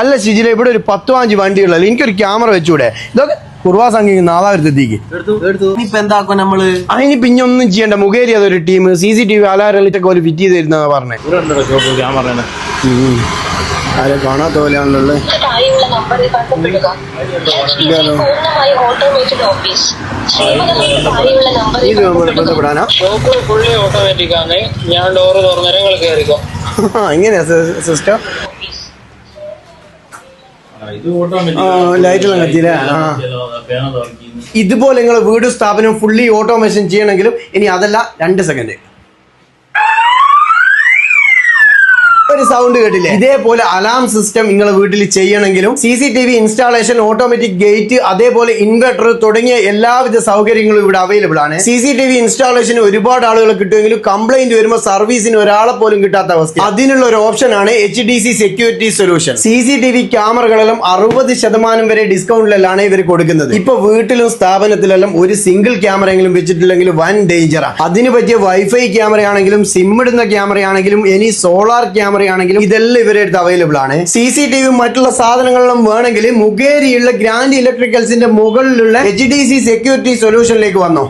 അല്ല ശിജില ഇവിടെ ഒരു പത്ത് പാഞ്ച് വണ്ടികളല്ല എനിക്കൊരു ക്യാമറ വെച്ചൂടെ? ഇതൊക്കെ കുർവാ സംഘം നമ്മൾ? അതിന് പിന്നെ ഒന്നും ചെയ്യണ്ട. മുഖേരി അതൊരു team. C C T V അലാറലിറ്റൊക്കെ ഒരു ഫിറ്റ് ചെയ്ത് തരുന്ന പറഞ്ഞേ. ആരെ കാണാത്ത പോലെയാണല്ലോ ഇത് നമ്മൾ ബന്ധപ്പെടാനാ ഷോപ്പ് ഓട്ടോമാറ്റിക് ആണ് ഞാൻ ഡോറ് തുറന്നേരങ്ങൾ കയറിക്കോ. എങ്ങനെയാ സിസ്റ്റർ ഓഫീസ് ലൈറ്റെല്ലാം കത്തിയില്ലേ? ആ. ഇതുപോലെ നിങ്ങൾ വീട് സ്ഥാപനം ഫുള്ളി ഓട്ടോമേഷൻ ചെയ്യണമെങ്കിലും ഇനി അതല്ല രണ്ട് സെക്കൻഡ് ഒരു സൗണ്ട് കേട്ടില്ലേ? ഇതേപോലെ അലാം സിസ്റ്റം നിങ്ങൾ വീട്ടിൽ ചെയ്യണമെങ്കിലും C C T V installation automatic gate അതേപോലെ ഇൻവെർട്ടർ തുടങ്ങിയ എല്ലാവിധ സൗകര്യങ്ങളും ഇവിടെ അവൈലബിൾ ആണ്. സി സി ടി വി ഇൻസ്റ്റാളേഷന് ഒരുപാട് ആളുകൾ കിട്ടുമെങ്കിലും കംപ്ലൈന്റ് വരുമ്പോൾ സർവീസിന് ഒരാളെ പോലും കിട്ടാത്ത അവസ്ഥ. അതിനുള്ള ഒരു ഓപ്ഷൻ ആണ് H D C security solution C C T V ക്യാമറകളെല്ലാം അറുപത് ശതമാനം വരെ ഡിസ്കൗണ്ടിലാണ് ഇവർ കൊടുക്കുന്നത്. ഇപ്പൊ വീട്ടിലും സ്ഥാപനത്തിലെല്ലാം ഒരു സിംഗിൾ ക്യാമറയെങ്കിലും വെച്ചിട്ടില്ലെങ്കിൽ വൻ ഡേഞ്ചറാണ് അതിന് പറ്റിയ വൈഫൈ ക്യാമറയാണെങ്കിലും സിം ഇടുന്ന ക്യാമറയാണെങ്കിലും ഇനി സോളാർ ക്യാമറയാണെങ്കിലും ഇതെല്ലാം ഇവരുടെ അടുത്ത് അവൈലബിൾ ആണ്. സി സി ടി വി മറ്റുള്ള സാധനങ്ങളെല്ലാം വേണമെങ്കിൽ മുഖേരിയുള്ള ഗ്രാൻഡ് ഇലക്ട്രിക്കൽസിന്റെ മുകളിലുള്ള എച്ച് ഡി സി സെക്യൂരിറ്റി സൊല്യൂഷനിലേക്ക് വന്നോ.